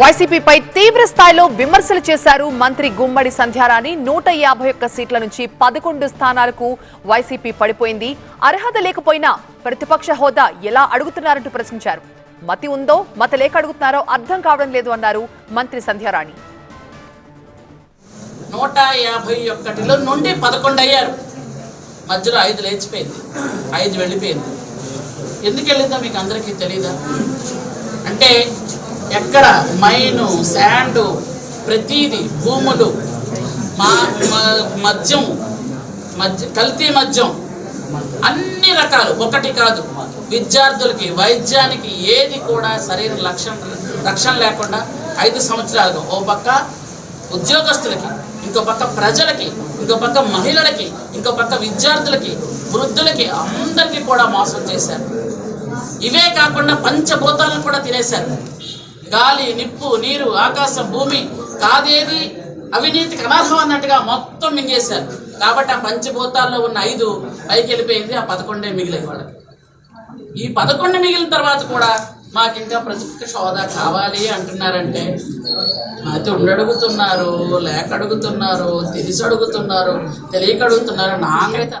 వైసీపీపై తీవ్ర స్థాయిలో విమర్శలు చేశారు మంత్రి గుమ్మడి సంధ్యారాణి. నూట యాభై ఒక్క సీట్ల నుంచి పదకొండు స్థానాలకు వైసీపీ పడిపోయింది. అర్హత లేకపోయినా ప్రతిపక్ష హోదా ఎలా అడుగుతున్నారంటూ ప్రశ్నించారు. మతి ఉందో మత లేక అడుగుతున్నారో అర్థం కావడం లేదు అన్నారు మంత్రి సంధ్యారాణి. నూట యాభై ఒక్కటిలో నుండి పదకొండు అయ్యారు. మధ్యలో ఐదు లేచిపోయింది. ఐదు వెళ్ళిపోయింది. ఎందుకు వెళ్ళిందో మీకు అందరికీ తెలియదా అంటే ఎక్కడ మైను శాండు ప్రతీది భూములు మా మద్యం మద్య కల్తీ మద్యం అన్ని రకాలు. ఒకటి కాదు. విద్యార్థులకి వైద్యానికి ఏది కూడా సరైన లక్షణ రక్షణ లేకుండా ఐదు సంవత్సరాలుగా. ఓ పక్క ఉద్యోగస్తులకి ఇంకో పక్క ప్రజలకి ఇంకో పక్క మహిళలకి ఇంకో పక్క విద్యార్థులకి వృద్ధులకి అందరికీ కూడా మోసం చేశారు. ఇవే కాకుండా పంచభూతాలను కూడా తినేశారు. గాలి నిప్పు నీరు ఆకాశం భూమి కాదేది? అవినీతికి అనర్హం అన్నట్టుగా మొత్తం మింగేశారు. కాబట్టి ఆ పంచభూతాల్లో ఉన్న ఐదు పైకి వెళ్ళిపోయింది ఆ పదకొండే మిగిలేదు వాళ్ళకి. ఈ పదకొండు మిగిలిన తర్వాత కూడా మాకు ఇంకా ప్రతిపక్ష హోదా కావాలి అంటున్నారంటే అయితే ఉండడుగుతున్నారు లేక అడుగుతున్నారు తెలిసి అడుగుతున్నారు తెలియక అడుగుతున్నారు నాకైతే